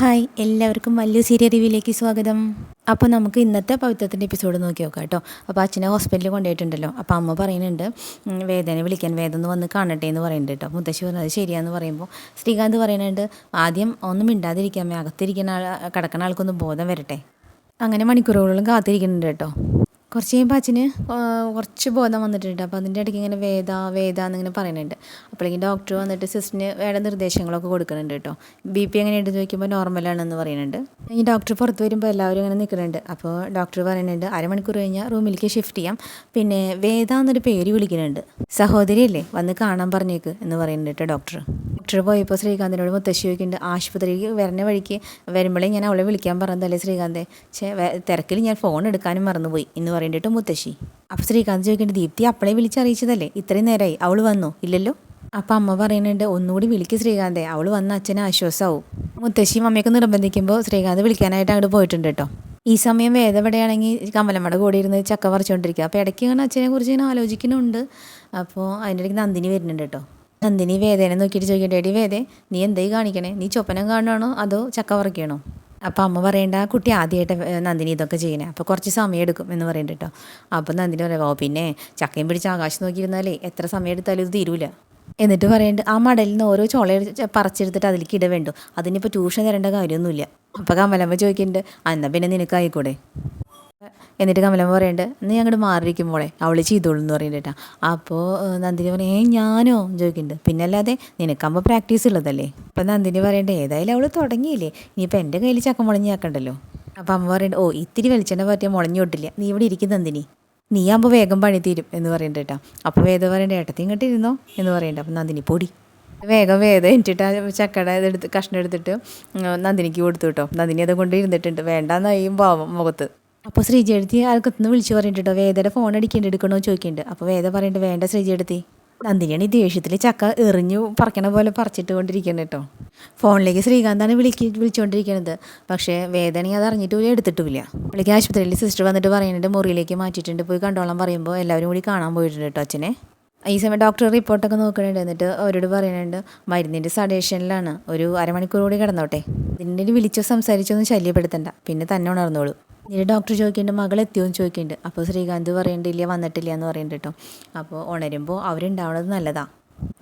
Hi എല്ലാവർക്കും വലിയ serial റിവ്യൂയിലേക്ക് സ്വാഗതം. അപ്പോൾ നമുക്ക് ഇന്നത്തെ പവിത്രത്തിന്റെ എപ്പിസോഡ് നോക്കി നോക്കാം കേട്ടോ. അപ്പോൾ അച്ഛനെ ഹോസ്പിറ്റലിൽ കൊണ്ടുപോയിട്ടുണ്ടല്ലോ. അപ്പോൾ അമ്മ പറയുന്നുണ്ട് വേദന വിളിക്കാൻ വേദന ഒന്ന് വന്ന് കാണട്ടെ എന്ന് പറയുന്നുണ്ട് കേട്ടോ. മുത്തശ്ശി പറഞ്ഞത് ശരിയാന്ന് പറയുമ്പോൾ ശ്രീകാന്ത് പറയുന്നുണ്ട് ആദ്യം ഒന്നും മിണ്ടാതിരിക്കാമേ അകത്തിരിക്കുന്ന ആൾ കിടക്കുന്ന ആൾക്കൊന്ന് ബോധം വരട്ടെ. അങ്ങനെ മണിക്കൂറുകളോളം കാത്തിരിക്കുന്നുണ്ട് കേട്ടോ. കുറച്ച് കഴിയുമ്പോൾ അച്ഛന് കുറച്ച് ബോധം വന്നിട്ടുണ്ട്. അപ്പോൾ അതിന്റെ ഇടയ്ക്ക് ഇങ്ങനെ വേദ വേദ എന്നിങ്ങനെ പറയുന്നുണ്ട്. അപ്പോഴേക്കും ഡോക്ടർ വന്നിട്ട് സിസ്റ്ററിന് വേണ്ട നിർദ്ദേശങ്ങളൊക്കെ കൊടുക്കുന്നുണ്ട് കേട്ടോ. ബി പി എങ്ങനെയുണ്ട് ചോദിക്കുമ്പോൾ നോർമലാണെന്ന് പറയുന്നുണ്ട്. ഈ ഡോക്ടർ പുറത്ത് വരുമ്പോൾ എല്ലാവരും ഇങ്ങനെ നിൽക്കുന്നുണ്ട്. അപ്പോൾ ഡോക്ടർ പറയുന്നുണ്ട് അരമണിക്കൂർ കഴിഞ്ഞാൽ റൂമിലേക്ക് ഷിഫ്റ്റ് ചെയ്യാം. പിന്നെ വേദ എന്നൊരു പേര് വിളിക്കുന്നുണ്ട്. സഹോദരിയല്ലേ വന്ന് കാണാൻ പറഞ്ഞേക്ക് എന്ന് പറയുന്നുണ്ട് കേട്ടോ ഡോക്ടർ ഡോക്ടർ പോയപ്പോൾ ശ്രീകാന്തിനോട് മുത്തശ്ശി ചോദിക്കുന്നുണ്ട് ആശുപത്രിക്ക് വരുന്ന വഴിക്ക് വരുമ്പോഴേ ഞാൻ അവളെ വിളിക്കാൻ പറഞ്ഞതല്ലേ ശ്രീകാന്തേ? തിരക്കിൽ ഞാൻ ഫോൺ എടുക്കാനും മറന്നുപോയി. എന്ന് പറഞ്ഞിട്ട് മുത്തശ്ശി. അപ്പം ശ്രീകാന്ത് ചോദിക്കേണ്ട ദീപ്തി അപ്പളെ വിളിച്ചറിയിച്ചതല്ലേ? ഇത്രയും നേരമായി അവൾ വന്നോ? ഇല്ലല്ലോ? അപ്പം അമ്മ പറയുന്നുണ്ട് ഒന്നുകൂടി വിളിക്ക് ശ്രീകാന്തെ. അവൾ വന്ന അച്ഛനെ ആശ്വാസമാവും മുത്തശ്ശിയും അമ്മയൊക്കെ നിർബന്ധിക്കുമ്പോൾ ശ്രീകാന്ത് വിളിക്കാനായിട്ട് അങ്ങോട്ട് പോയിട്ടുണ്ട് കേട്ടോ ഈ സമയം വേദവിടെയാണെങ്കിൽ കമലമ്മയുടെ കൂടെ ഇരുന്ന് ചക്ക പറിച്ചുകൊണ്ടിരിക്കുക അപ്പോൾ ഇടയ്ക്ക് ഇങ്ങനെ അച്ഛനെ കുറിച്ച് ഇങ്ങനെ ആലോചിക്കുന്നുണ്ട്. അപ്പോൾ അതിന്റെ ഇടയ്ക്ക് നന്ദിനി വരുന്നുണ്ട് കേട്ടോ നന്ദിനി വേദേനെ നോക്കിയിട്ട് ചോദിക്കട്ടെ എടി വേദേ നീ എന്തായി കാണിക്കണേ? നീ ചൊപ്പനം കാണുകയാണോ അതോ ചക്ക പറിക്കണോ? അപ്പോൾ അമ്മ പറയേണ്ട ആ കുട്ടി ആദ്യമായിട്ട് നന്ദിനി ഇതൊക്കെ ചെയ്യണേ. അപ്പോൾ കുറച്ച് സമയം എടുക്കും എന്ന് പറയുന്നുണ്ട് കേട്ടോ അപ്പോൾ നന്ദിനി പറയാം ഓ പിന്നെ ചക്കയും പിടിച്ച് ആകാശം നോക്കിയിരുന്നാലേ എത്ര സമയം എടുത്താലും ഇത് തീരൂല. എന്നിട്ട് പറയേണ്ട ആ മടലിൽ നിന്ന് ഓരോ ചോള പറിച്ചെടുത്തിട്ട് അതിലേക്ക് ഇട വേണ്ടു. അതിനിപ്പോൾ ട്യൂഷൻ തരേണ്ട കാര്യമൊന്നുമില്ല. അപ്പോൾ കമലമ്മ ചോദിക്കുന്നുണ്ട് എന്നാൽ എന്നാ പിന്നെ നിനക്കായിക്കൂടെ? എന്നിട്ട് കമലമ്മ പറയുന്നുണ്ട് നീ അങ്ങോട്ട് മാറിയിരിക്കുമ്പോളെ അവൾ ചെയ്തോളൂ എന്ന് പറയുന്നുണ്ട് അപ്പോൾ നന്ദിനി പറയും ഏ ഞാനോ? ചോദിക്കുന്നുണ്ട് പിന്നെ അല്ലാതെ നിനക്കാകുമ്പോൾ പ്രാക്ടീസ് ഉള്ളതല്ലേ? അപ്പം നന്ദിനി പറയണ്ടേ ഏതായാലും അവൾ തുടങ്ങിയില്ലേ ഇനിയിപ്പോൾ എന്റെ കയ്യിൽ ചക്ക മുളഞ്ഞാക്കണ്ടല്ലോ? അപ്പം അമ്മ പറയുന്നുണ്ട് ഓ ഇത്തിരി വെളിച്ചെണ്ണ പറ്റിയ മുളഞ്ഞു കൊട്ടില്ല നീ ഇവിടെ ഇരിക്കും നന്ദിനി. നീ ആകുമ്പോൾ വേഗം പണി തീരും എന്ന് പറയണ്ട കേട്ടോ അപ്പോൾ വേദ പറയണ്ട ഏട്ടത്തി ഇങ്ങോട്ട് ഇരുന്നോ? എന്ന് പറയണ്ട. അപ്പം നന്ദിനി പൊടി. വേഗം വേദം എന്നിട്ട് ആ ചക്കട ഇതെടുത്ത് കഷ്ണം എടുത്തിട്ട് നന്ദിനിക്ക് കൊടുത്തു കേട്ടോ നന്ദിനി അത് കൊണ്ട് ഇരുന്നിട്ടുണ്ട്. വേണ്ടാന്നായും പാവം മുഖത്ത്. അപ്പോൾ ശ്രീജി എടുത്തി വിളിച്ചു പറഞ്ഞിട്ടോ വേദയുടെ ഫോൺ അടിക്കേണ്ടി എടുക്കണോ ചോദിക്കുന്നുണ്ട് അപ്പോൾ വേദ പറയുന്നുണ്ട് വേണ്ട ശ്രീജി എടുത്തി. നന്ദിനിയാണ് ഈ ദേഷ്യത്തിൽ ചക്ക എറിഞ്ഞു പറക്കണ പോലെ പറിച്ചിട്ട് കൊണ്ടിരിക്കുന്നത് കേട്ടോ ഫോണിലേക്ക് ശ്രീകാന്താണ് വിളിക്ക് വിളിച്ചുകൊണ്ടിരിക്കുന്നത് പക്ഷേ വേദനയും അത് അറിഞ്ഞിട്ട് പോലും എടുത്തിട്ടുമില്ല. പുള്ളിക്ക് ആശുപത്രിയിൽ സിസ്റ്റർ വന്നിട്ട് പറയുന്നുണ്ട് മുറിയിലേക്ക് മാറ്റിയിട്ടുണ്ട്. പോയി കണ്ടോളാൻ പറയുമ്പോൾ എല്ലാവരും കൂടി കാണാൻ പോയിട്ടുണ്ട് കേട്ടോ അച്ഛനെ. ഈ സമയം ഡോക്ടർ റിപ്പോർട്ടൊക്കെ നോക്കണുണ്ട്. എന്നിട്ട് അവരോട് പറയുന്നുണ്ട് മരുന്നിന്റെ സഡേഷനിലാണ്. ഒരു അരമണിക്കൂർ കൂടി കിടന്നോട്ടെ. ഇതിന്റെ വിളിച്ചോ സംസാരിച്ചോ ഒന്നും ശല്യപ്പെടുത്തണ്ട. പിന്നെ തന്നെ ഉണർന്നോളൂ. എന്നിട്ട് ഡോക്ടർ ചോദിക്കുന്നുണ്ട് മകൾ എത്തിയോന്ന് ചോദിക്കുന്നുണ്ട് അപ്പോൾ ശ്രീകാന്ത് പറയണ്ടില്ല വന്നിട്ടില്ല എന്ന് പറയുന്നുണ്ട് കേട്ടോ. അപ്പോൾ ഉണരുമ്പോൾ അവരുണ്ടാവണത് നല്ലതാ.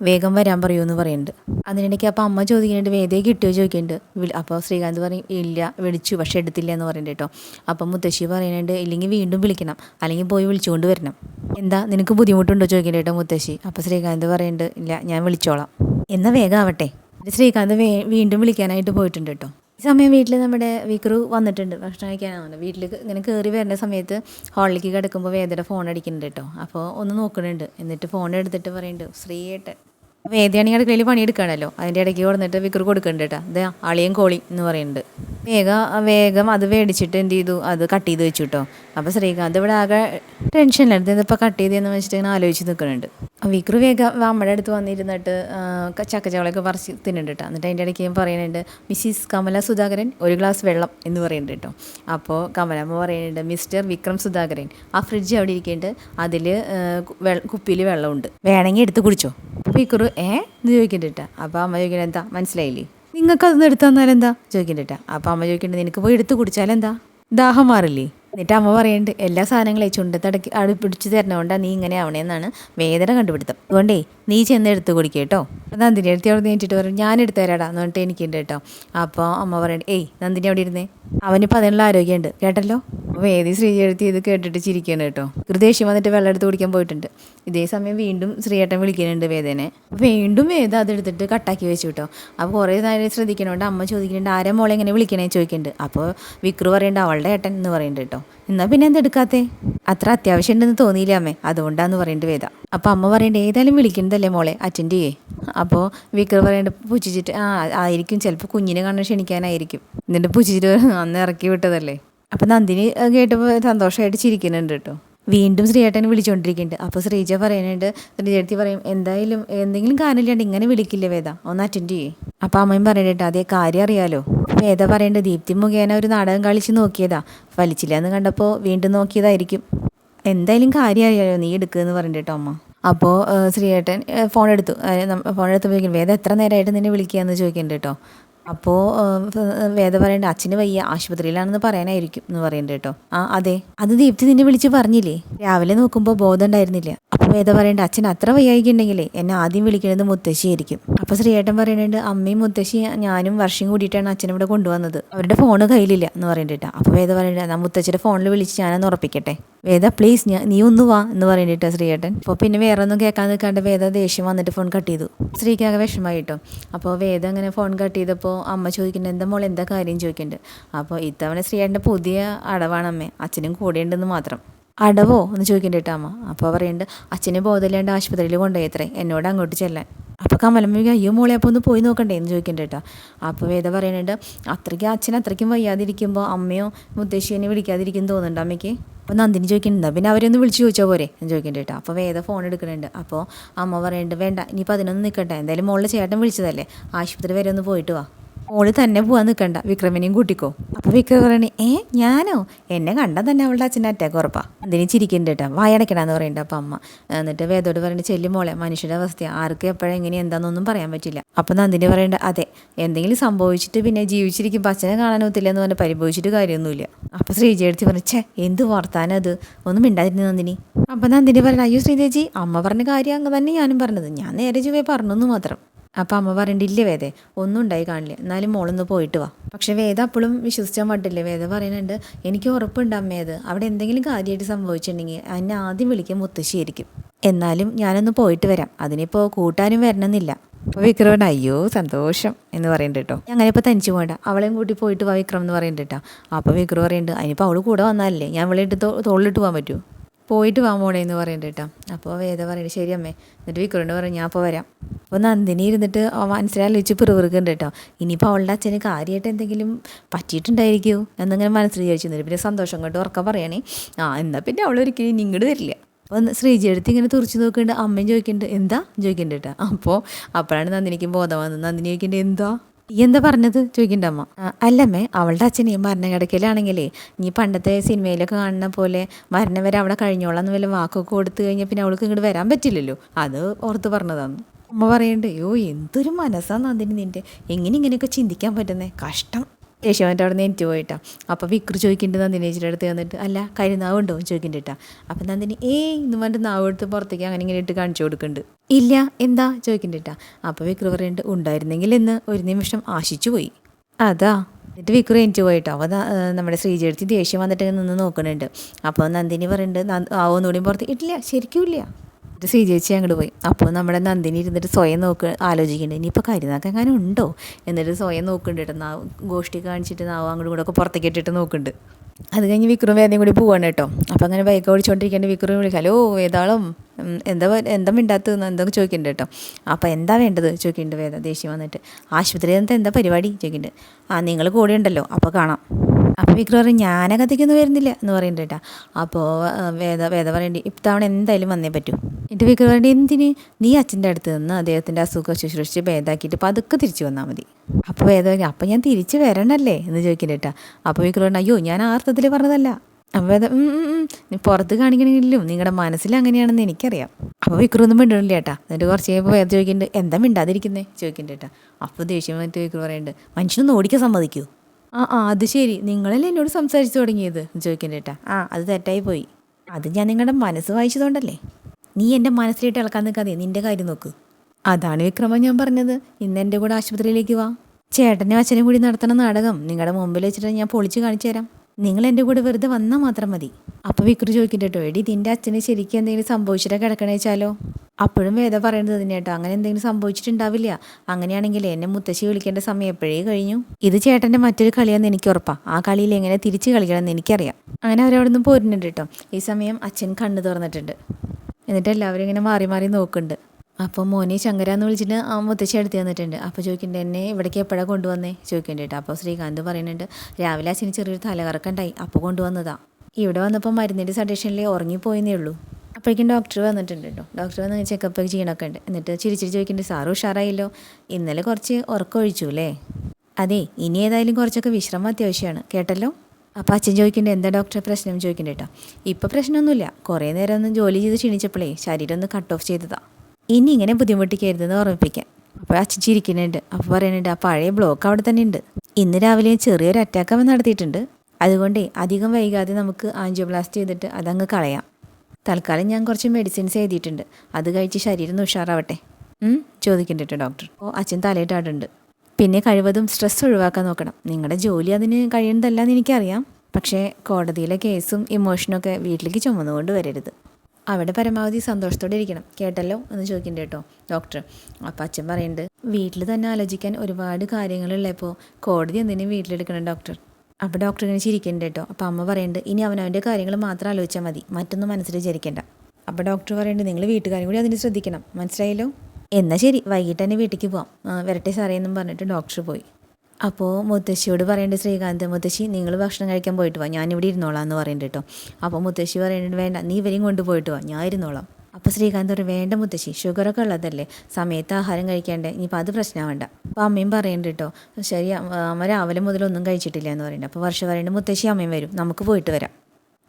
വേഗം വരാൻ പറയൂ എന്ന് പറയുന്നുണ്ട് അതിനിടയ്ക്ക് അപ്പോൾ അമ്മ ചോദിക്കുന്നുണ്ട് വേദയെ കിട്ടുമോ ചോദിക്കുന്നുണ്ട് അപ്പോൾ ശ്രീകാന്ത് പറയും ഇല്ല വിളിച്ചു പക്ഷേ എടുത്തില്ല എന്ന് പറയുന്നുണ്ട് കേട്ടോ. അപ്പം മുത്തശ്ശി പറയുന്നുണ്ട് ഇല്ലെങ്കിൽ വീണ്ടും വിളിക്കണം അല്ലെങ്കിൽ പോയി വിളിച്ചുകൊണ്ട് വരണം. എന്താ നിനക്ക് ബുദ്ധിമുട്ടുണ്ടോ ചോദിക്കുന്നുണ്ട് കേട്ടോ മുത്തശ്ശി. അപ്പോൾ ശ്രീകാന്ത് പറയുന്നുണ്ട് ഇല്ല ഞാൻ വിളിച്ചോളാം. എന്നാൽ വേഗം ആവട്ടെ. ശ്രീകാന്ത് വീണ്ടും വിളിക്കാനായിട്ട് പോയിട്ടുണ്ട് കേട്ടോ. ഈ സമയം വീട്ടിൽ നമ്മുടെ വിക്രു വന്നിട്ടുണ്ട്. ഭക്ഷണം കഴിക്കാനാണ് വീട്ടിൽ ഇങ്ങനെ കയറി വരുന്ന സമയത്ത് ഹാളിലേക്ക് കിടക്കുമ്പോൾ വേദയുടെ ഫോൺ അടിക്കുന്നുണ്ട് കേട്ടോ. അപ്പോൾ ഒന്ന് നോക്കുന്നുണ്ട്. എന്നിട്ട് ഫോൺ എടുത്തിട്ട് പറയുന്നുണ്ട് ശ്രീയേട്ടൻ വേദയാണെങ്കിൽ അടുക്കളയിൽ പണിയെടുക്കുകയാണല്ലോ. അതിന്റെ ഇടയ്ക്ക് കൊടുത്തിട്ട് വിക്രു കൊടുക്കുന്നുണ്ട് കേട്ടോ. അതെ അളിയും കോളി എന്ന് പറയുന്നുണ്ട്. വേഗം വേഗം അത് മേടിച്ചിട്ട് എന്ത് ചെയ്തു? അത് കട്ട് ചെയ്ത് വെച്ചു കേട്ടോ. അപ്പോൾ ശ്രീകാന്ത് ഇവിടെ ആകെ ടെൻഷനിലെടുത്ത് ഇതിപ്പോൾ കട്ട് ചെയ്തെന്ന് വെച്ചിട്ട് ഇങ്ങനെ ആലോചിച്ച് നിൽക്കുന്നുണ്ട് വിക്രു വേഗം അമ്മയുടെ അടുത്ത് വന്നിരുന്നിട്ട് ചക്കച്ചവളൊക്കെ പറിച്ച് തിന്നുന്നുണ്ട് കേട്ടോ. എന്നിട്ട് അതിന്റെ ഇടയ്ക്ക് പറയുന്നുണ്ട് മിസ്സിസ് കമല സുധാകരൻ ഒരു ഗ്ലാസ് വെള്ളം എന്ന് പറയുന്നുണ്ട് കേട്ടോ. അപ്പോൾ കമലമ്മ പറയുന്നുണ്ട് മിസ്റ്റർ വിക്രം സുധാകരൻ ആ ഫ്രിഡ്ജ് അവിടെ ഇരിക്കുന്നുണ്ട്. അതിൽ കുപ്പിയിൽ വെള്ളമുണ്ട്. വേണമെങ്കിൽ എടുത്ത് കുടിച്ചോ. വിക്രു ഏ? എന്ന് ചോദിക്കണ്ടിട്ട. അപ്പോൾ അമ്മ ചോദിക്കണ്ട എന്താ? മനസ്സിലായില്ലേ? നിങ്ങൾക്ക് അതൊന്ന് എടുത്തു തന്നാൽ എന്താ ചോദിക്കണ്ടിട്ട. അപ്പോൾ അമ്മ ചോദിക്കേണ്ടത് നിനക്ക് പോയി എടുത്ത് കുടിച്ചാൽ എന്താ ദാഹം മാറില്ലേ? എന്നിട്ട് അമ്മ പറയുന്നുണ്ട് എല്ലാ സാധനങ്ങളും ചുണ്ടത്തടക്കി അടി പിടിച്ച് തരണോണ്ടാണ് നീ ഇങ്ങനെ ആവണേന്നാണ് വേദന കണ്ടുപിടുത്തം. അതുകൊണ്ടേ നീ ചെന്ന് എടുത്ത് കുടിക്കുക കേട്ടോ. നന്ദിനി എടുത്ത് അവിടെ നീട്ടിട്ട് പറയും ഞാൻ എടുത്ത് തരാടാ എന്ന് പറഞ്ഞിട്ട് എനിക്കുണ്ട് കേട്ടോ. അപ്പോൾ അമ്മ പറയുന്നുണ്ട് ഏയ് നന്ദിനി അവിടെ ഇരുന്നേ? അവനിപ്പോൾ അതിനുള്ള ആരോഗ്യമുണ്ട് കേട്ടല്ലോ? അപ്പോൾ വേദി ശ്രീചേട്ടത്തി ഇത് കേട്ടിട്ട് ചിരിക്കുകയാണ് കേട്ടോ. ദേഷ്യം വന്നിട്ട് വെള്ളം എടുത്ത് കുടിക്കാൻ പോയിട്ടുണ്ട്. ഇതേ സമയം വീണ്ടും ശ്രീയേട്ടൻ വിളിക്കുന്നുണ്ട് വേദനെ. വീണ്ടും വേദ അതെടുത്തിട്ട് കട്ടാക്കി വെച്ചു കേട്ടോ അപ്പോൾ കുറേ നേരം ശ്രദ്ധിക്കണോണ്ട് അമ്മ ചോദിക്കുന്നുണ്ട് ആരെ മോളെ എങ്ങനെ വിളിക്കണേ? ചോദിക്കുന്നുണ്ട്. അപ്പോൾ വിക്രു പറയേണ്ട അവളുടെ ഏട്ടൻ എന്ന് പറയുന്നുണ്ട് കേട്ടോ. എന്നാൽ പിന്നെ എന്തെടുക്കാത്തേ അത്ര അത്യാവശ്യം ഉണ്ടെന്ന് തോന്നിയില്ല അമ്മേ? അതുകൊണ്ടാന്ന് പറയുന്നുണ്ട് വേദ. അപ്പോൾ അമ്മ പറയേണ്ടത് ഏതായാലും വിളിക്കുന്നതല്ലേ മോളെ അറ്റൻഡ് ചെയ്യേ അപ്പോൾ വിക്രു പറയേണ്ട പുച്ഛിച്ചിട്ട് ആ ആയിരിക്കും. ചിലപ്പോൾ കുഞ്ഞിനെ കാണാൻ ക്ഷണിക്കാനായിരിക്കും. എന്നിട്ട് പുച്ഛിച്ചിട്ട് അന്ന് ഇറക്കി വിട്ടതല്ലേ? അപ്പം നന്ദിനി കേട്ടപ്പോൾ സന്തോഷമായിട്ട് ചിരിക്കുന്നുണ്ട് കേട്ടോ. വീണ്ടും ശ്രീയേട്ടനെ വിളിച്ചുകൊണ്ടിരിക്കുന്നുണ്ട് അപ്പോൾ ശ്രീജ പറയുന്നുണ്ട് ശ്രീജേട്ടത്തി പറയും എന്തായാലും എന്തെങ്കിലും കാര്യമില്ലാണ്ട് ഇങ്ങനെ വിളിക്കില്ലേ വേദ? ഒന്ന് അറ്റൻഡ് ചെയ്യേ. അപ്പോൾ അമ്മയും പറയുന്നുണ്ട് അതേ കാര്യം അറിയാലോ. വേദ പറയേണ്ടത് ദീപ്തി മുഖേന ഒരു നാടകം കളിച്ച് നോക്കിയതാ. വലിച്ചില്ല എന്ന് കണ്ടപ്പോൾ വീണ്ടും നോക്കിയതായിരിക്കും. എന്തായാലും കാര്യം അറിയാലോ നീ എടുക്കുകയെന്ന് പറഞ്ഞിട്ട് കേട്ടോ അമ്മ. അപ്പോൾ ശ്രീയേട്ടൻ ഫോൺ എടുത്തു. ഫോൺ എടുത്തപ്പോഴേക്കും വേദ എത്ര നേരമായിട്ട് നിന്നെ വിളിക്കുകയെന്ന് ചോദിക്കുന്നുണ്ട് കേട്ടോ. അപ്പോൾ വേദ പറയണ്ട അച്ഛന് വയ്യ ആശുപത്രിയിലാണെന്ന് പറയാനായിരിക്കും എന്ന് പറയണ്ട കേട്ടോ. ആ അതെ. അത് ദീപ്തി നിന്നെ വിളിച്ച് പറഞ്ഞില്ലേ? രാവിലെ നോക്കുമ്പോൾ ബോധം ഉണ്ടായിരുന്നില്ല. അപ്പോൾ വേദ പറയണ്ട അച്ഛൻ അത്ര വയ്യായിക്കുണ്ടെങ്കിലേ എന്നെ ആദ്യം വിളിക്കുന്നത് മുത്തശ്ശിയായിരിക്കും അപ്പോൾ ശ്രീയേട്ടൻ പറയുന്നുണ്ട് അമ്മയും മുത്തശ്ശി ഞാനും വർഷം കൂടിയിട്ടാണ് അച്ഛനെ ഇവിടെ കൊണ്ടുവന്നത്. അവരുടെ ഫോണ് കയ്യിലില്ല എന്ന് പറയുന്നുണ്ട് അപ്പോൾ വേദ പറയണ്ട ഞാൻ മുത്തശ്ശിയുടെ ഫോണിൽ വിളിച്ച് ഞാനൊന്ന് ഉറപ്പിക്കട്ടെ. വേദ പ്ലീസ് ഞാൻ നീ ഒന്ന് വാ എന്ന് പറയുന്നുണ്ട് ശ്രീയേട്ടൻ. അപ്പോൾ പിന്നെ വേറെ ഒന്നും കേൾക്കാൻ നിൽക്കാണ്ട് വേദ ദേഷ്യം വന്നിട്ട് ഫോൺ കട്ട് ചെയ്തു. സ്ത്രീക്കാകെ വിഷമമായി അപ്പോൾ വേദ അങ്ങനെ ഫോൺ കട്ട് ചെയ്തപ്പോൾ അമ്മ ചോദിക്കുന്നുണ്ട് എന്താ മോൾ എന്താ കാര്യം? ചോദിക്കുന്നുണ്ട്. അപ്പോൾ ഇത്തവണ ശ്രീയേട്ടന്റെ പുതിയ അടവാണ് അമ്മേ. അച്ഛനും കൂടെയുണ്ടെന്ന് മാത്രം. അടവോ? എന്ന് ചോദിക്കേണ്ടി കേട്ടോ അമ്മ. അപ്പോൾ പറയുന്നുണ്ട് അച്ഛനെ ബോധമില്ലാണ്ട് ആശുപത്രിയിൽ കൊണ്ടുപോയി അത്രേ. എന്നോട് അങ്ങോട്ട് ചെല്ലാൻ. അപ്പോൾ കമലമ്മയ്ക്ക് അയ്യോ മോളെ അപ്പോൾ ഒന്ന് പോയി നോക്കണ്ടേ? എന്ന് ചോദിക്കണ്ട കേട്ടോ. അപ്പോൾ വേദ പറയുന്നുണ്ട് അത്രയ്ക്ക് അച്ഛൻ അത്രയ്ക്കും വയ്യാതിരിക്കുമ്പോൾ അമ്മയോ മുത്തശ്ശിയെ വിളിക്കാതിരിക്കും തോന്നുന്നുണ്ട് അമ്മയ്ക്ക്? അപ്പോൾ നന്ദിനി ചോദിക്കുന്നുണ്ട് പിന്നെ അവരൊന്ന് വിളിച്ച് ചോദിച്ചാൽ പോരെ? എന്ന് ചോദിക്കണ്ട കേട്ടോ. അപ്പോൾ വേദ ഫോൺ എടുക്കുന്നുണ്ട്. അപ്പോൾ അമ്മ പറയുന്നുണ്ട് വേണ്ട ഇനിയിപ്പോൾ അതിനൊന്നും നിൽക്കട്ടെ എന്തായാലും മോളിൽ ചേട്ടൻ വിളിച്ചതല്ലേ. ആശുപത്രി വരെ ഒന്ന് പോയിട്ട് വാ. മോൾ തന്നെ പോവാൻ നിൽക്കണ്ട വിക്രമിനെയും കൂട്ടിക്കോ. അപ്പോൾ വിക്രം പറയണേ ഏ ഞാനോ? എന്നെ കണ്ടാൽ തന്നെ അവളുടെ അച്ഛന്റെ അറ്റാക്ക് ഉറപ്പാ. അതിന് ചിരിക്കേണ്ട കേട്ടോ. വായടക്കണമെന്ന് പറയുന്നുണ്ട് അപ്പം അമ്മ. എന്നിട്ട് വേദോട് പറയുന്നത് ചെല്ലി മോളെ മനുഷ്യരുടെ അവസ്ഥ ആർക്ക് എപ്പോഴും എങ്ങനെ എന്താണെന്നൊന്നും പറയാൻ പറ്റില്ല. അപ്പം നന്ദിനി പറയേണ്ട അതെ എന്തെങ്കിലും സംഭവിച്ചിട്ട് പിന്നെ ജീവിച്ചിരിക്കുമ്പോൾ അച്ഛനെ കാണാനൊത്തില്ല എന്ന് പറഞ്ഞാൽ പരിഭവിച്ചിട്ട് കാര്യമൊന്നുമില്ല. അപ്പോൾ ശ്രീജയെടുത്ത് പറഞ്ഞു എന്ത് വർത്താനം അത്? ഒന്നും മിണ്ടാതിരുന്നു നന്ദിനി. അപ്പം നന്ദിനി പറയണ അയ്യോ ശ്രീദേജി അമ്മ പറഞ്ഞ കാര്യം അങ്ങ് തന്നെ ഞാനും പറഞ്ഞത്. ഞാൻ നേരെ ചുവേ പറഞ്ഞു മാത്രം. അപ്പം അമ്മ പറയണ്ടില്ല വേദേ ഒന്നും ഉണ്ടായി കാണില്ല. എന്നാലും മോളൊന്ന് പോയിട്ട് വാ. പക്ഷെ വേദ അപ്പോഴും വിശ്വസിച്ചാൽ പാടില്ല. വേദ പറയുന്നുണ്ട് എനിക്ക് ഉറപ്പുണ്ട് അമ്മയത് അവിടെ എന്തെങ്കിലും കാര്യമായിട്ട് സംഭവിച്ചിട്ടുണ്ടെങ്കിൽ എന്നെ ആദ്യം വിളിക്കാൻ മുത്തശ്ശിയായിരിക്കും എന്നാലും ഞാനൊന്ന് പോയിട്ട് വരാം. അതിനിപ്പോൾ കൂട്ടാനും വരണമെന്നില്ല. അപ്പോൾ വിക്രമൻ അയ്യോ സന്തോഷം എന്ന് പറയുന്നുണ്ട് കേട്ടോ. അങ്ങനെ ഇപ്പോൾ തനിച്ച് പോകണ്ട അവളെയും കൂട്ടി പോയിട്ട് വാ വിക്രം എന്ന് പറയുന്നുണ്ട് കേട്ടോ. അപ്പോൾ വിക്രം പറയുന്നുണ്ട് അതിനിപ്പോൾ അവൾ കൂടെ വന്നാലല്ലേ ഞാൻ അവളെ ഇട്ട് തോളിലിട്ട് പോകാൻ പറ്റൂ? പോയിട്ട് വാ മോളെ എന്ന് പറയുന്നുണ്ട് കേട്ടോ. അപ്പോൾ വേദ പറയുന്നത് ശരി അമ്മേ. എന്നിട്ട് വിക്രണ്ട് പറയും ഞാൻ അപ്പോൾ വരാം. അപ്പോൾ നന്ദിനി ഇരുന്നിട്ട് മനസ്സിലാലോചിച്ച് പിറുപിറുക്കുന്നുണ്ട് കേട്ടോ. ഇനിയിപ്പോൾ അവളുടെ അച്ഛന് കാര്യമായിട്ട് എന്തെങ്കിലും പറ്റിയിട്ടുണ്ടായിരിക്കുമോ എന്നിങ്ങനെ മനസ്സിൽ വിചാരിച്ചു പിന്നെ സന്തോഷം കൊണ്ട് ഉറക്കം പറയണേ. ആ എന്നാൽ പിന്നെ അവളൊരിക്കലും ഇങ്ങോട്ട് വരില്ല. അപ്പോൾ ശ്രീജി എടുത്ത് ഇങ്ങനെ തുറച്ച് നോക്കുന്നുണ്ട്. അമ്മയും ചോദിക്കുന്നുണ്ട് എന്താ? ചോദിക്കുന്നുണ്ട് കേട്ടോ. അപ്പോൾ അപ്പോഴാണ് നന്ദിനിക്ക് ബോധം വന്നത്. നന്ദിനി ചോദിക്കേണ്ടത് എന്താ? എന്താ പറഞ്ഞത്? ചോദിക്കണ്ട അമ്മ. അല്ലമ്മേ അവളുടെ അച്ഛനെ മരണക്കിടക്കലാണെങ്കിലേ നീ പണ്ടത്തെ സിനിമയിലൊക്കെ കാണുന്ന പോലെ മരണം വരെ അവിടെ കഴിഞ്ഞോളാം എന്ന് വല്ല വാക്കൊക്കെ കൊടുത്തു കഴിഞ്ഞാൽ പിന്നെ അവൾക്ക് ഇങ്ങോട്ട് വരാൻ പറ്റില്ലല്ലോ. അത് ഓർത്ത് പറഞ്ഞതാണ്. അമ്മ പറയണ്ടേ അയ്യോ എന്തൊരു മനസ്സാന്ന് അതിന് നിന്റെ എങ്ങനെ ഇങ്ങനെയൊക്കെ ചിന്തിക്കാൻ പറ്റുന്നേ? കഷ്ടം. യേശുവന്റെ അവിടെ നിന്ന് എനിക്ക് പോയിട്ടാ. അപ്പോൾ വിക്രു ചോദിക്കേണ്ടത് നന്ദിനി ചേച്ചിയുടെ അടുത്ത് വന്നിട്ട്. അല്ല കരിനാവ് ഉണ്ടോ? ചോദിക്കുന്നുണ്ട് കേട്ടാ അപ്പം നന്ദിനി ഏയ് ഇന്ന് പറഞ്ഞിട്ട് നാവ് എടുത്ത് പുറത്തേക്ക് അങ്ങനെ ഇങ്ങനെ ഇട്ട് കാണിച്ചു കൊടുക്കുന്നുണ്ട്. ഇല്ല എന്താ? ചോദിക്കേണ്ടിട്ടാ അപ്പോൾ വിക്രു പറയുന്നുണ്ട് ഉണ്ടായിരുന്നെങ്കിൽ ഇന്ന് ഒരു നിമിഷം ആശിച്ചു പോയി. അതാ. എന്നിട്ട് വിക്രു എനിക്ക് പോയിട്ടോ. അപ്പോൾ നമ്മുടെ ശ്രീജെടുത്തി ദേഷ്യം വന്നിട്ട് നിന്ന് നോക്കുന്നുണ്ട്. അപ്പോൾ നന്ദിനി പറയുന്നുണ്ട് ആ ഒന്നുകൂടി പുറത്ത് ഇട്ടില്ല ശരിക്കും ഇല്ല. ശ്രീ ചേച്ചി അങ്ങോട്ട് പോയി. അപ്പോൾ നമ്മുടെ നന്ദിനി ഇരുന്നിട്ട് സ്വയം നോക്ക് ആലോചിക്കുന്നുണ്ട് ഇനിയിപ്പോൾ കരുനാക്ക് അങ്ങനെ ഉണ്ടോ? എന്നിട്ട് സ്വയം നോക്കുന്നുണ്ട് കേട്ടോ നാവ് ഗോഷ്ടി കാണിച്ചിട്ട് നാവ് അങ്ങോട്ട് കൂടെ ഒക്കെ പുറത്തേക്ക് ഇട്ടിട്ട് നോക്കുന്നുണ്ട് അത് കഴിഞ്ഞ് വിക്രം വേദനയും കൂടി പോവാണ് കേട്ടോ അപ്പോൾ അങ്ങനെ ബൈക്ക് ഓടിച്ചുകൊണ്ടിരിക്കേണ്ട വിക്രം വിളിക്കും ഹലോ ഏതാളും എന്താ എന്താ മിണ്ടാത്തത്? എന്തൊക്കെ ചോദിക്കുന്നുണ്ട് കേട്ടോ അപ്പോൾ എന്താ വേണ്ടത്? ചോദിക്കുന്നുണ്ട് വേദ ദേഷ്യം വന്നിട്ട്. ആശുപത്രിയിൽ എന്താ പരിപാടി? ചോദിക്കുന്നുണ്ട് ആ നിങ്ങൾ കൂടെ ഉണ്ടല്ലോ. അപ്പോൾ കാണാം. അപ്പോൾ വിക്രം പറയും കഥയ്ക്കൊന്നും വരുന്നില്ല എന്ന് പറയുന്നുണ്ട് കേട്ടോ. അപ്പോൾ വേദ വേദ പറയേണ്ടി ഇത്തവണ എന്തായാലും വന്നേ പറ്റൂ. എന്നിട്ട് വിക്രം പറയേണ്ടി എന്തിന്? നീ അച്ഛന്റെ അടുത്ത് നിന്ന് അദ്ദേഹത്തിന്റെ അസുഖം ശുശ്രൂഷിച്ച് ഭേദാക്കിയിട്ട് പതുക്കെ തിരിച്ചു വന്നാൽ മതി. അപ്പോൾ വേദ പറയും അപ്പം ഞാൻ തിരിച്ച് വരണല്ലേ എന്ന് ചോദിക്കുന്നുണ്ട് കേട്ടോ. അപ്പോൾ വിക്രം അയ്യോ ഞാൻ ആ അർത്ഥത്തിൽ പറഞ്ഞതല്ല. അപ്പോൾ വേദ നീ പുറത്ത് കാണിക്കണമെങ്കിലും നിങ്ങളുടെ മനസ്സിൽ അങ്ങനെയാണെന്ന് എനിക്കറിയാം. അപ്പോൾ വിക്രമൊന്നും മിണ്ടണില്ല ചേട്ടാ എന്നിട്ട് കുറച്ച് കഴിയുമ്പോൾ വേദ ചോദിക്കുന്നുണ്ട് എന്താ മിണ്ടാതിരിക്കുന്നത് ചോദിക്കുന്നുണ്ട് കേട്ടാ. അപ്പോൾ ദേഷ്യം വന്നിട്ട് വിക്രം പറയുന്നുണ്ട് മനുഷ്യനൊന്ന് ഓടിക്കാൻ സമ്മതിക്കൂ. ആ ആ അത് ശരി. നിങ്ങളല്ലേ എന്നോട് സംസാരിച്ചു തുടങ്ങിയത്? ചോദിക്കണ്ട കേട്ടാ ആ അത് തെറ്റായി പോയി. അത് ഞാൻ നിങ്ങളുടെ മനസ്സ് വായിച്ചതുകൊണ്ടല്ലേ. നീ എന്റെ മനസ്സിലിട്ട് ഇളക്കാൻ നിൽക്കാതെ നിന്റെ കാര്യം നോക്ക്. അതാണ് വിക്രമ ഞാൻ പറഞ്ഞത്. ഇന്ന് എന്റെ കൂടെ ആശുപത്രിയിലേക്ക് വാ. ചേട്ടനും അച്ഛനും കൂടി നടത്തണ നാടകം നിങ്ങളുടെ മുമ്പിൽ വെച്ചിട്ട് ഞാൻ പൊളിച്ച് കാണിച്ചു തരാം. നിങ്ങൾ എന്റെ കൂടെ വെറുതെ വന്നാൽ മാത്രം മതി. അപ്പോൾ വിക്രു ചോദിക്കട്ടെ കേട്ടോ എടി നിന്റെ അച്ഛനെ ശരിക്കും എന്തെങ്കിലും സംഭവിച്ചിട്ട് കിടക്കണേ വെച്ചാലോ അപ്പോഴും വേദ പറയുന്നത് തന്നെ കേട്ടോ. അങ്ങനെ എന്തെങ്കിലും സംഭവിച്ചിട്ടുണ്ടാവില്ല. അങ്ങനെയാണെങ്കിൽ എന്നെ മുത്തശ്ശി വിളിക്കേണ്ട സമയം എപ്പോഴേ കഴിഞ്ഞു? ഇത് ചേട്ടന്റെ മറ്റൊരു കളിയാന്ന് എനിക്ക് ഉറപ്പാണ് ആ കളിയിൽ എങ്ങനെ തിരിച്ച് കളിക്കണമെന്ന് എനിക്കറിയാം. അങ്ങനെ അവരവിടെ നിന്ന് പോരുന്നുണ്ട് കേട്ടോ. ഈ സമയം അച്ഛൻ കണ്ണു തുറന്നിട്ടുണ്ട്. എന്നിട്ട് എല്ലാവരും ഇങ്ങനെ മാറി മാറി നോക്കുന്നുണ്ട്. അപ്പോൾ മോനെ ശങ്കര എന്ന് വിളിച്ചിട്ട് ആ മുത്തശ്ശി എടുത്ത് തന്നിട്ടുണ്ട് അപ്പോൾ ചോദിക്കുന്നുണ്ട് എന്നെ ഇവിടേക്ക് എപ്പോഴാണ് കൊണ്ടുവന്നേ? ചോദിക്കുന്നുണ്ട് അപ്പോൾ ശ്രീകാന്ത് പറയുന്നുണ്ട് രാവിലെ അച്ഛന് ചെറിയൊരു തലകറക്കണ്ടായി അപ്പോൾ കൊണ്ടുവന്നതാ. ഇവിടെ വന്നപ്പോൾ മരുന്നിന്റെ സഡേഷനിൽ ഉറങ്ങിപ്പോയെന്നേ ഉള്ളൂ. അപ്പോഴേക്കും ഡോക്ടർ വന്നിട്ടുണ്ട് കേട്ടോ ഡോക്ടർ വന്ന് ചെക്കപ്പ് ഒക്കെ ചെയ്യണമൊക്കെ ഉണ്ട്. എന്നിട്ട് ചിരിച്ചിരി ചോദിക്കുന്നുണ്ട് സാറ് ഉഷാറായില്ലോ? ഇന്നലെ കുറച്ച് ഉറക്കമൊഴിച്ചു അല്ലേ? അതെ ഇനി ഏതായാലും കുറച്ചൊക്കെ വിശ്രമം അത്യാവശ്യമാണ്. കേട്ടല്ലോ? അപ്പോൾ അച്ഛൻ ചോദിക്കേണ്ടത് എന്താ ഡോക്ടറെ പ്രശ്നം? ചോദിക്കണ്ട കേട്ടോ. ഇപ്പോൾ പ്രശ്നമൊന്നുമില്ല. കുറേ നേരം ഒന്ന് ജോലി ചെയ്ത് ക്ഷീണിച്ചപ്പോഴേ ശരീരം ഒന്ന് കട്ട് ഓഫ് ചെയ്തതാ. ഇനി ഇങ്ങനെ ബുദ്ധിമുട്ടിക്കരുതെന്ന് ഓർമ്മിപ്പിക്കാൻ. അപ്പോൾ അച്ഛൻ ചിരിക്കുന്നുണ്ട്. അപ്പോൾ പറയുന്നുണ്ട് ആ പഴയ ബ്ലോക്ക് അവിടെ തന്നെ ഉണ്ട്. ഇന്ന് രാവിലെ ചെറിയൊരു അറ്റാക്ക് അവൻ നടത്തിയിട്ടുണ്ട്. അതുകൊണ്ടേ അധികം വൈകാതെ നമുക്ക് ആൻജിയോപ്ലാസ്റ്റ് ചെയ്തിട്ട് അതങ്ങ് കളയാം. തൽക്കാലം ഞാൻ കുറച്ച് മെഡിസിൻസ് എഴുതിയിട്ടുണ്ട്. അത് കഴിച്ച് ശരീരം ഉഷാറാവട്ടെ. ഉം, ചോദിക്കുന്നുണ്ട് ഡോക്ടർ ഓ അച്ഛൻ തലയിട്ടാടുണ്ട് പിന്നെ കഴിവതും സ്ട്രെസ് ഒഴിവാക്കാൻ നോക്കണം. നിങ്ങളുടെ ജോലി അതിന് കഴിയുന്നതല്ലെന്ന് എനിക്കറിയാം. പക്ഷേ കോടതിയിലെ കേസും ഇമോഷനൊക്കെ വീട്ടിലേക്ക് ചുമന്നുകൊണ്ട് വരരുത്. അവിടെ പരമാവധി സന്തോഷത്തോടെ ഇരിക്കണം. കേട്ടല്ലോ? എന്ന് ചോദിക്കണ്ട കേട്ടോ ഡോക്ടർ അപ്പം അച്ഛൻ പറയുന്നുണ്ട് വീട്ടിൽ തന്നെ ആലോചിക്കാൻ ഒരുപാട് കാര്യങ്ങളുള്ളപ്പോൾ കോടതി എന്തിനും വീട്ടിലെടുക്കണം ഡോക്ടർ അപ്പോൾ ഡോക്ടർ ഇങ്ങനെ ചിരിക്കുന്നുണ്ട് കേട്ടോ അപ്പോൾ അമ്മ പറയുന്നുണ്ട് ഇനി അവൻ അവനവന്റെ കാര്യങ്ങൾ മാത്രം ആലോചിച്ചാൽ മതി. മറ്റൊന്നും മനസ്സിൽ വിചാരിക്കേണ്ട. അപ്പോൾ ഡോക്ടർ പറയുന്നുണ്ട് നിങ്ങൾ വീട്ടുകാരും കൂടി അതിന് ശ്രദ്ധിക്കണം. മനസ്സിലായല്ലോ? എന്നാൽ ശരി. വൈകിട്ട് തന്നെ വീട്ടിലേക്ക് പോവാം. വരട്ടെ സാറേ എന്നും പറഞ്ഞിട്ട് ഡോക്ടർ പോയി. അപ്പോൾ മുത്തശ്ശിയോട് പറയേണ്ടത് ശ്രീകാന്ത് മുത്തശ്ശി നിങ്ങൾ ഭക്ഷണം കഴിക്കാൻ പോയിട്ട് വാ. ഞാനിവിടെ ഇരുന്നോളാം എന്ന് പറയുന്നുണ്ട് കേട്ടോ അപ്പോൾ മുത്തശ്ശി പറയുന്നുണ്ട് വേണ്ട നീ ഇവരെയും കൊണ്ടുപോയിട്ട് വാ. ഞാൻ ഇരുന്നോളാം. അപ്പോൾ ശ്രീകാന്ത് ഒരു വേണ്ട മുത്തശ്ശി ഷുഗറൊക്കെ ഉള്ളതല്ലേ സമയത്ത് ആഹാരം കഴിക്കേണ്ടേ ഇനിയിപ്പോൾ അത് പ്രശ്നമാവണ്ട അപ്പോൾ അമ്മയും പറയണ്ട കേട്ടോ ശരി അമ്മ രാവിലെ മുതൽ ഒന്നും കഴിച്ചിട്ടില്ല എന്ന് പറയുന്നുണ്ട് അപ്പോൾ വർഷം പറയേണ്ട മുത്തശ്ശി അമ്മയും വരും നമുക്ക് പോയിട്ട് വരാം.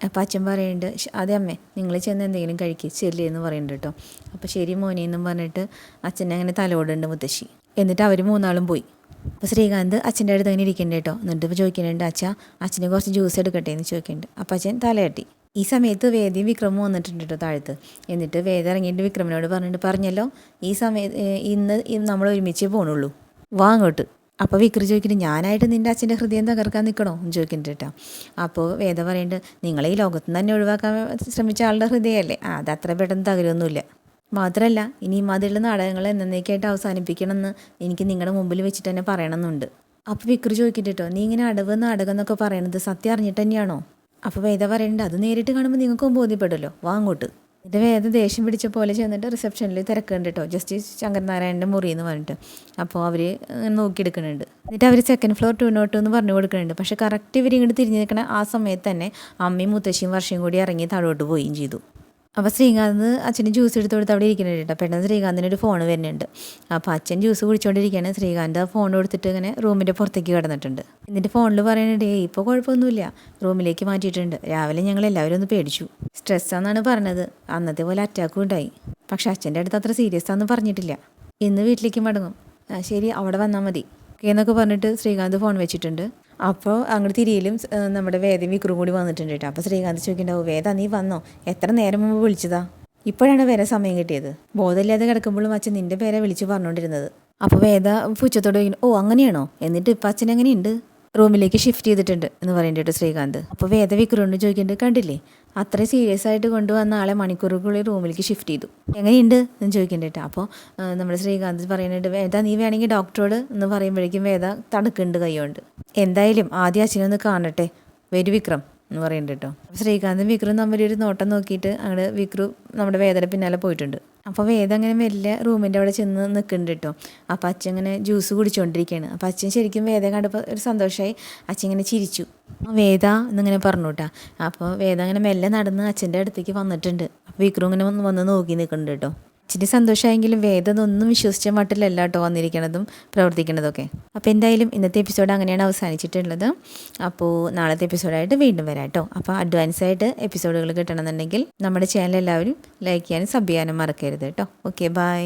അപ്പോൾ അച്ഛൻ പറയുന്നുണ്ട് "ശ- അതെ അമ്മേ നിങ്ങൾ ചെന്ന് എന്തെങ്കിലും കഴിക്കുക ചെല്ലി എന്ന് പറയുന്നുണ്ട് കേട്ടോ അപ്പോൾ ശരി മോനെ എന്നും പറഞ്ഞിട്ട് അച്ഛനെ അങ്ങനെ തലോടുണ്ട് മുത്തശ്ശി. എന്നിട്ട് അവർ മൂന്നാളും പോയി. അപ്പോൾ ശ്രീകാന്ത് അച്ഛന്റെ അടുത്ത് അങ്ങനെ ഇരിക്കണ്ട കേട്ടോ എന്നിട്ട് ഇപ്പോൾ ചോദിക്കുന്നുണ്ട് അച്ഛ അച്ഛന് കുറച്ച് ജ്യൂസ് എടുക്കട്ടെ എന്ന് ചോദിക്കുന്നുണ്ട് അപ്പോൾ അച്ഛൻ തലയട്ടി. ഈ സമയത്ത് വേദിയും വിക്രമും വന്നിട്ടുണ്ട് കേട്ടോ താഴത്ത്. എന്നിട്ട് വേദ ഇറങ്ങിയിട്ട് വിക്രമിനോട് പറഞ്ഞിട്ട് പറഞ്ഞല്ലോ ഈ സമയത്ത് ഇന്ന് നമ്മൾ ഒരുമിച്ച് പോണുള്ളൂ. വാ അങ്ങോട്ട്. അപ്പോൾ വിക്രം ചോദിക്കുന്നുണ്ട് ഞാനായിട്ട് നിന്റെ അച്ഛന്റെ ഹൃദയം തകർക്കാൻ നിൽക്കണോ എന്ന് ചോദിക്കുന്നുണ്ട് കേട്ടോ അപ്പോൾ വേദ പറയുന്നുണ്ട് നിങ്ങളെ ഈ ലോകത്ത് തന്നെ ഒഴിവാക്കാൻ ശ്രമിച്ച ആളുടെ ഹൃദയമല്ലേ? അത് അത്ര പെട്ടെന്ന് തകരൊന്നുമില്ല. മാത്രമല്ല ഇനി അതിലുള്ള നാടകങ്ങൾ എന്നേക്കായിട്ട് അവസാനിപ്പിക്കണമെന്ന് എനിക്ക് നിങ്ങളുടെ മുമ്പിൽ വെച്ചിട്ട് തന്നെ പറയണമെന്നുണ്ട്. അപ്പോൾ വിക്രി ചോദിക്കുന്നുണ്ട് കേട്ടോ നീ ഇങ്ങനെ അടവ് നാടകം എന്നൊക്കെ പറയണത് സത്യം അറിഞ്ഞിട്ട് തന്നെയാണോ? അപ്പോൾ വേദ പറയണ്ട അത് നേരിട്ട് കാണുമ്പോൾ നിങ്ങൾക്കും ബോധ്യപ്പെടുമല്ലോ. വാ അങ്ങോട്ട്. ഇത് വേദ ദേഷ്യം പിടിച്ച പോലെ ചെന്നിട്ട് റിസപ്ഷനിൽ തിരക്കുന്നുണ്ട് കേട്ടോ ജസ്റ്റിസ് ശങ്കരനാരായണന്റെ മുറി എന്ന് പറഞ്ഞിട്ട് അപ്പോൾ അവർ നോക്കിയെടുക്കുന്നുണ്ട്. എന്നിട്ട് അവർ സെക്കൻഡ് ഫ്ലോർ ടു നോട്ട് എന്ന് പറഞ്ഞു കൊടുക്കുന്നുണ്ട്. പക്ഷേ കറക്റ്റ് ഇവർ ഇങ്ങോട്ട് നിൽക്കണ ആ സമയത്ത് തന്നെ അമ്മയും മുത്തശ്ശിയും വർഷയും കൂടി ഇറങ്ങി താഴോട്ട് പോവുകയും ചെയ്തു. അപ്പോൾ ശ്രീകാന്ത് അച്ഛന് ജ്യൂസ് എടുത്ത് കൊടുത്ത് അവിടെ ഇരിക്കുന്നുണ്ട് കേട്ടോ. പെട്ടെന്ന് ശ്രീകാന്തിന് ഒരു ഫോൺ വരുന്നുണ്ട്. അപ്പോൾ അച്ഛൻ ജ്യൂസ് കുടിച്ചുകൊണ്ടിരിക്കുകയാണ് ശ്രീകാന്ത് ആ ഫോൺ കൊടുത്തിട്ട് ഇങ്ങനെ റൂമിന്റെ പുറത്തേക്ക് കിടന്നിട്ടുണ്ട്. എന്നിട്ട് ഫോണിൽ പറയുന്നുണ്ട് ഏയ് ഇപ്പോൾ കുഴപ്പമൊന്നുമില്ല. റൂമിലേക്ക് മാറ്റിയിട്ടുണ്ട്. രാവിലെ ഞങ്ങൾ എല്ലാവരും ഒന്ന് പേടിച്ചു. സ്ട്രെസ്സാന്നാണ് പറഞ്ഞത്. അന്നത്തെ പോലെ അറ്റാക്കും ഉണ്ടായി. പക്ഷെ അച്ഛന്റെ അടുത്ത് അത്ര സീരിയസ് ആണെന്ന് പറഞ്ഞിട്ടില്ല. ഇന്ന് വീട്ടിലേക്ക് മടങ്ങും. ശരി അവിടെ വന്നാൽ മതി. എന്നൊക്കെ പറഞ്ഞിട്ട് ശ്രീകാന്ത് ഫോൺ വെച്ചിട്ടുണ്ട്. അപ്പോൾ അങ്ങോട്ട് തിരിയിലും നമ്മുടെ വേദം വിക്രും കൂടി വന്നിട്ടുണ്ട് കേട്ടോ അപ്പോൾ ശ്രീകാന്ത് ചോദിക്കണ്ടാവും വേദ നീ വന്നോ? എത്ര നേരം മുമ്പ് വിളിച്ചതാ? ഇപ്പോഴാണ് വരെ സമയം കിട്ടിയത്. ബോധമില്ലാതെ കിടക്കുമ്പോഴും അച്ഛൻ നിന്റെ പേരെ വിളിച്ച് പറഞ്ഞുകൊണ്ടിരുന്നത് അപ്പോൾ വേദ പുച്ഛത്തോടെ ഓ അങ്ങനെയാണോ? എന്നിട്ട് ഇപ്പം അച്ഛൻ എങ്ങനെയുണ്ട്? റൂമിലേക്ക് ഷിഫ്റ്റ് ചെയ്തിട്ടുണ്ട് എന്ന് പറയുന്നുണ്ട് ശ്രീകാന്ത്. അപ്പോൾ വേദ വിക്രുണ്ട് ചോദിക്കുന്നുണ്ട് കണ്ടില്ലേ? അത്ര സീരിയസ് ആയിട്ട് കൊണ്ടുവന്ന ആളെ മണിക്കൂറുകളിൽ റൂമിലേക്ക് ഷിഫ്റ്റ് ചെയ്തു. എങ്ങനെയുണ്ട്? എന്ന് ചോദിക്കുന്നുണ്ട് അപ്പോൾ നമ്മുടെ ശ്രീകാന്ത് പറയുന്നുണ്ട് വേദ നീ വേണമെങ്കിൽ ഡോക്ടറോട് എന്ന് പറയുമ്പോഴേക്കും വേദ തണുക്കുന്നുണ്ട് കൈകൊണ്ട് എന്തായാലും ആദ്യം അച്ഛനൊന്ന് കാണട്ടെ. വരൂ വിക്രം എന്ന് പറയുന്നുണ്ട് കേട്ടോ. ശ്രീകാന്തും വിക്രം തമ്മിൽ ഒരു നോട്ടം നോക്കിയിട്ട് അങ്ങോട്ട് വിക്രു നമ്മുടെ വേദയുടെ പിന്നാലെ പോയിട്ടുണ്ട്. അപ്പോൾ വേദം അങ്ങനെ വലിയ റൂമിന്റെ അവിടെ ചെന്ന് നിൽക്കുന്നുണ്ട് കേട്ടോ. അപ്പോൾ അച്ഛൻ ഇങ്ങനെ ജ്യൂസ് കുടിച്ചുകൊണ്ടിരിക്കുകയാണ് അപ്പോൾ അച്ഛൻ ശരിക്കും വേദ കണ്ടപ്പോൾ ഒരു സന്തോഷമായി അച്ഛൻ ഇങ്ങനെ ചിരിച്ചു. വേദ എന്നിങ്ങനെ പറഞ്ഞു കേട്ടോ. അപ്പോൾ വേദ അങ്ങനെ മെല്ലെ നടന്ന് അച്ഛന്റെ അടുത്തേക്ക് വന്നിട്ടുണ്ട്. അപ്പോൾ വിക്രു ഇങ്ങനെ വന്ന് വന്ന് നോക്കി നിൽക്കുന്നുണ്ട് കേട്ടോ. ഇച്ചിരി സന്തോഷമായെങ്കിലും വേദം ഒന്നും വിശ്വസിച്ച മട്ടിലല്ല കേട്ടോ വന്നിരിക്കണതും പ്രവർത്തിക്കണതൊക്കെ. അപ്പോൾ എന്തായാലും ഇന്നത്തെ എപ്പിസോഡ് അങ്ങനെയാണ് അവസാനിച്ചിട്ടുള്ളത്. അപ്പോൾ നാളത്തെ എപ്പിസോഡായിട്ട് വീണ്ടും വരാം കേട്ടോ. അപ്പോൾ അഡ്വാൻസ് ആയിട്ട് എപ്പിസോഡുകൾ കിട്ടണമെന്നുണ്ടെങ്കിൽ നമ്മുടെ ചാനൽ എല്ലാവരും ലൈക്ക് ചെയ്യാനും സബ് ചെയ്യാനും മറക്കരുത് കേട്ടോ. Okay bye